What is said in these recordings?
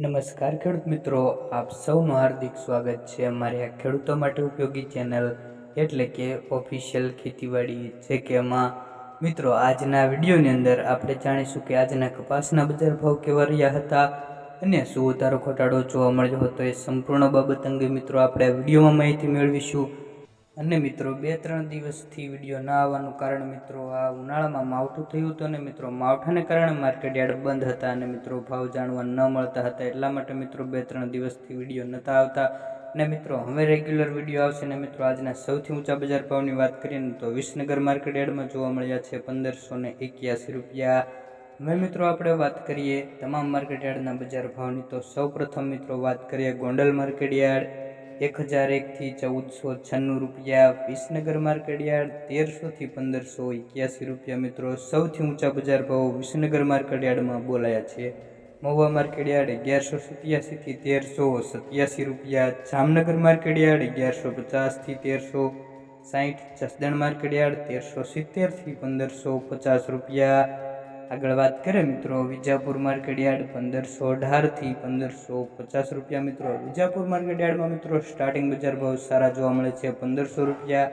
નમસ્કાર ખેડૂત મિત્રો, આપ સૌનું હાર્દિક સ્વાગત છે અમારી આ ખેડૂતો માટે ઉપયોગી ચેનલ એટલે કે ઓફિશિયલ ખેતીવાડી છે કે એમાં મિત્રો, આજના વિડીયોની અંદર આપણે જાણીશું કે આજના કપાસના બજાર ભાવ કેવા રહ્યા હતા અને શું વધારો ઘટાડો જોવા મળ્યો હતો એ સંપૂર્ણ બાબત અંગે મિત્રો, આપણે આ વિડીયોમાં માહિતી મેળવીશું. અને મિત્રો, બે ત્રણ દિવસથી વીડિયો ના આવવાનું કારણ મિત્રો, આ ઉનાળામાં માવઠું થયું હતું અને મિત્રો માવઠાને કારણે માર્કેટ યાર્ડ બંધ હતા અને મિત્રો ભાવ જાણવા ન મળતા હતા. એટલા માટે મિત્રો બે ત્રણ દિવસથી વીડિયો નહોતા આવતા અને મિત્રો હવે રેગ્યુલર વીડિયો આવશે ને મિત્રો આજના સૌથી ઊંચા બજાર ભાવની વાત કરીએ તો વિસનગર માર્કેટ યાર્ડમાં જોવા મળ્યા છે પંદરસો ને એક્યાસી રૂપિયા. હવે મિત્રો આપણે વાત કરીએ તમામ માર્કેટ યાર્ડના બજાર ભાવની. તો સૌ પ્રથમ મિત્રો વાત કરીએ ગોંડલ માર્કેટ યાર્ડ. એક હજાર એકથી ચૌદસો છન્નું રૂપિયા. વિસનગર માર્કેટ યાર્ડ તેરસોથી પંદરસો એક્યાસી રૂપિયા મિત્રો. સૌથી ઊંચા બજાર ભાવ વિસનગર માર્કેટ યાર્ડમાં બોલાયા છે. મહુવા માર્કેટ યાર્ડ અગિયારસો સત્યાસીથી તેરસો સત્યાસી રૂપિયા. જામનગર માર્કેટ યાર્ડ અગિયારસો પચાસથી તેરસો. સાહીઠ જસદણ માર્કેટ યાર્ડ તેરસો સિત્તેરથી પંદરસો પચાસ રૂપિયા. આગળ વાત કરીએ મિત્રો, વિજાપુર માર્કેટ યાર્ડ પંદરસો અઢારથી પંદરસો પચાસ રૂપિયા મિત્રો. વિજાપુર માર્કેટ યાર્ડમાં મિત્રો સ્ટાર્ટિંગ બજાર ભાવ સારા જોવા મળે છે. પંદરસો રૂપિયા.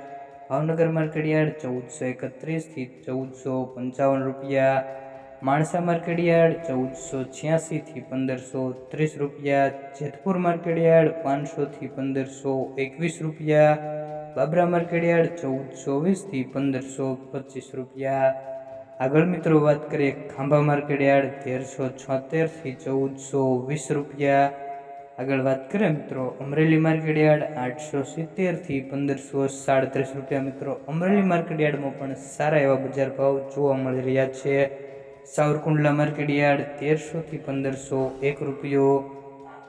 ભાવનગર માર્કેટ યાર્ડ ચૌદસો એકત્રીસથી ચૌદસો પંચાવન રૂપિયા. માણસા માર્કેટ યાર્ડ ચૌદસો છ્યાસીથી પંદરસો ત્રીસ રૂપિયા. જેતપુર માર્કેટ યાર્ડ પાંચસોથી પંદરસો એકવીસ રૂપિયા. બાબરા માર્કેટ યાર્ડ ચૌદસો વીસથી પંદરસો પચીસ રૂપિયા. આગળ મિત્રો વાત કરીએ ખાંભા માર્કેટ યાર્ડ તેરસો છોતેરથી ચૌદસો વીસ રૂપિયા. આગળ વાત કરીએ મિત્રો અમરેલી માર્કેટ યાર્ડ આઠસો સિત્તેરથી પંદરસો સાડત્રીસ રૂપિયા. મિત્રો અમરેલી માર્કેટ યાર્ડમાં પણ સારા એવા બજાર ભાવ જોવા મળી રહ્યા છે. સાવરકુંડલા માર્કેટ યાર્ડ તેરસોથી પંદરસો એક રૂપિયો.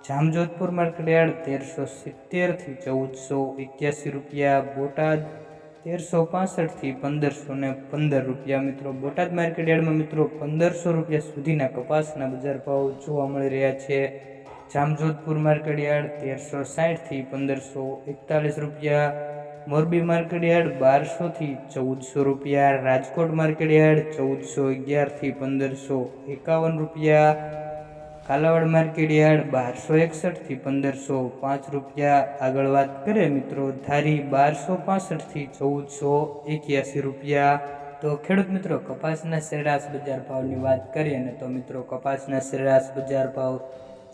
જામજોધપુર માર્કેટ યાર્ડ તેરસો સિત્તેરથી ચૌદસો એક્યાસી રૂપિયા. બોટાદ તેરસો પાસઠથી પંદરસો ને પંદર રૂપિયા. મિત્રો, બોટાદ માર્કેટ યાર્ડમાં મિત્રો, પંદરસો રૂપિયા સુધીના કપાસના બજાર ભાવ જોવા મળી રહ્યા છે. જામજોધપુર માર્કેટ યાર્ડ તેરસો સાઠથી પંદરસો એકતાલીસ રૂપિયા. મોરબી માર્કેટ યાર્ડ બારસોથી ચૌદસો રૂપિયા. રાજકોટ માર્કેટ યાર્ડ ચૌદસો અગિયારથી પંદરસો એકાવન રૂપિયા. કાલાવાડ માર્કેટ યાર્ડ બારસો એકસઠથી પંદરસો પાંચ રૂપિયા. આગળ વાત કરીએ મિત્રો, ધારી બારસો પાસઠથી ચૌદસો એક્યાસી રૂપિયા. તો ખેડૂત મિત્રો, કપાસના સરેરાશ બજાર ભાવની વાત કરીએ ને તો મિત્રો, કપાસના સરેરાશ બજાર ભાવ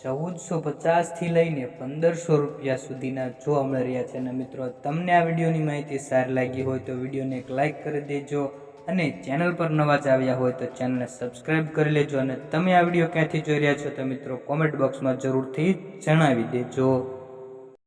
ચૌદસો પચાસથી લઈને પંદરસો રૂપિયા સુધીના જોવા મળી રહ્યા છે. અને મિત્રો, તમને આ વિડીયોની માહિતી સારી લાગી હોય તો વિડીયોને એક લાઇક કરી દેજો. અને ચેનલ પર નવા જ આવ્યા હોય તો ચેનલને સબસ્ક્રાઈબ કરી લેજો અને તમે આ વીડિયો ક્યાંથી જોઈ રહ્યા છો તો મિત્રો કોમેન્ટ બોક્સમાં જરૂરથી જણાવી દેજો.